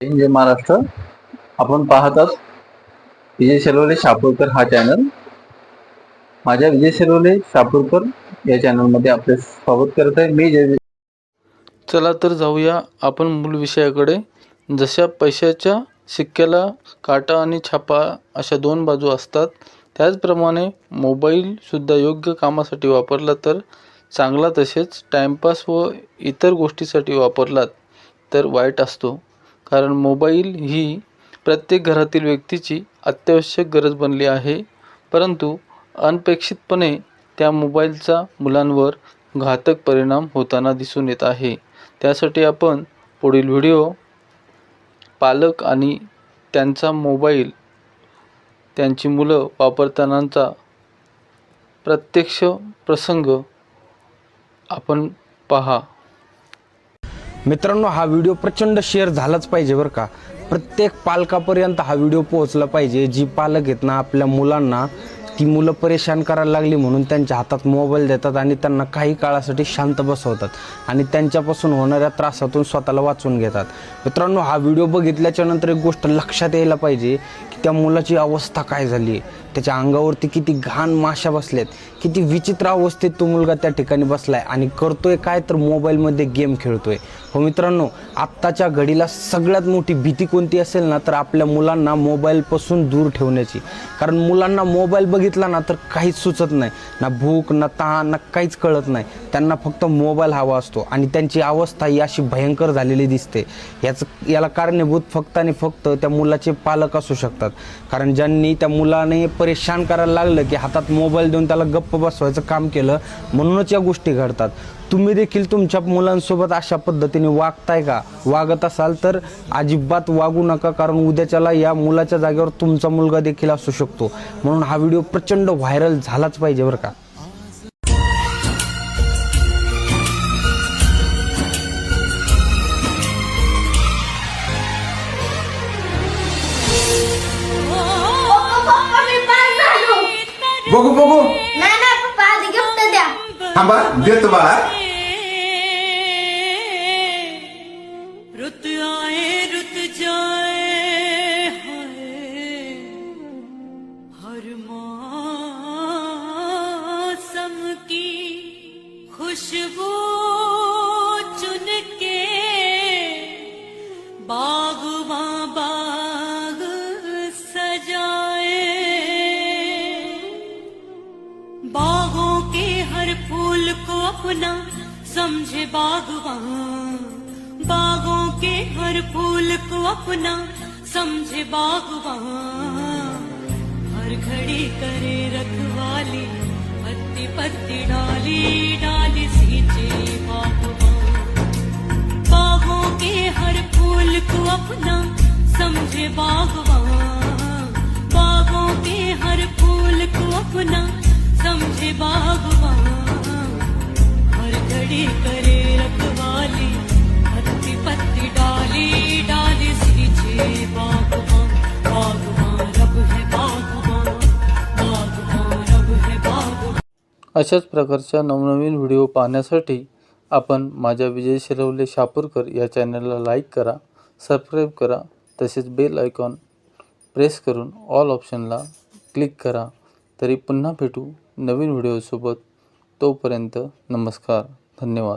जय महाराष्ट्र आपण पाहतात विजय शिरवले शापूरकर हा चॅनल माझ्या विजय शिरवले शापूरकर या चॅनलमध्ये आपले स्वागत करत आहे. मी जय चला तर जाऊया आपण मूल विषयाकडे. जशा पैशाच्या शिक्क्याला काटा आणि छापा अशा दोन बाजू असतात त्याचप्रमाणे मोबाईलसुद्धा योग्य कामासाठी वापरला तर चांगला तसेच टाईमपास व इतर गोष्टीसाठी वापरलात तर वाईट असतो. कारण मोबाईल ही प्रत्येक घरातील व्यक्तीची अत्यावश्यक गरज बनली आहे. परंतु अनपेक्षितपणे त्या मोबाईलचा मुलांवर घातक परिणाम होताना दिसून येत आहे. त्यासाठी आपण पुढील व्हिडिओ पालक आणि त्यांचा मोबाईल त्यांची मुलं वापरतानाचा प्रत्यक्ष प्रसंग आपण पहा. मित्रांनो हा व्हिडिओ प्रचंड शेअर झालाच पाहिजे बरं का. प्रत्येक पालकापर्यंत हा व्हिडिओ पोहोचला पाहिजे. जी पालक आहेत ना आपल्या मुलांना ती मुलं परेशान करायला लागली म्हणून त्यांच्या हातात मोबाईल देतात आणि त्यांना काही काळासाठी शांत बसवतात आणि त्यांच्यापासून होणाऱ्या त्रासातून स्वतःला वाचून घेतात. मित्रांनो हा व्हिडिओ बघितल्याच्या नंतर एक गोष्ट लक्षात यायला पाहिजे की त्या मुलाची अवस्था काय झाली आहे? त्याच्या अंगावरती किती घाण माशा बसल्यात? किती विचित्र अवस्थेत तो मुलगा त्या ठिकाणी बसलाय आणि करतोय काय तर मोबाईलमध्ये गेम खेळतोय. हो मित्रांनो आत्ताच्या घडीला सगळ्यात मोठी भीती कोणती असेल ना तर आपल्या मुलांना मोबाईलपासून दूर ठेवण्याची. कारण मुलांना मोबाईल बघितला ना तर काहीच सुचत नाही. ना भूक ना तहान ना काहीच कळत नाही. त्यांना फक्त मोबाईल हवा असतो आणि त्यांची अवस्था ही अशी भयंकर झालेली दिसते. याचं याला कारणीभूत फक्त आणि फक्त त्या मुलाचे पालक असू शकतात. कारण ज्यांनी त्या मुलाने परेशान करायला लागलं की हातात मोबाईल देऊन त्याला गप्प बसवायचं काम केलं म्हणूनच या गोष्टी घडतात. तुम्ही देखील तुमच्या मुलांसोबत अशा पद्धतीने वागताय का? वागत असाल तर अजिबात वागू नका कारण उद्याच्याला या मुलाच्या जागेवर तुमचा मुलगा देखील असू शकतो. म्हणून हा व्हिडिओ प्रचंड व्हायरल झालाच पाहिजे बरं का. बघू बघू. नाही नाही पप्पा आधी गिफ्ट द्या. थांबा देतो बाळा. अपना समझे बागवान। बागों के हर फूल को अपना समझे बागवान। हर घड़ी करे रखवाली पत्ती पत्ती डाली डाली सींचे बागवान। बागों के हर फूल को अपना समझे बागवान। अशाच प्रकारच्या नवनवीन व्हिडिओ पाहण्यासाठी आपण माझ्या विजय शिरवले शापूरकर या चॅनलला लाईक करा सबस्क्राईब करा तसेच बेल आयकॉन प्रेस करून ऑल ऑप्शनला क्लिक करा. तरी पुन्हा भेटू नवीन व्हिडिओसोबत. तोपर्यंत नमस्कार धन्यवाद.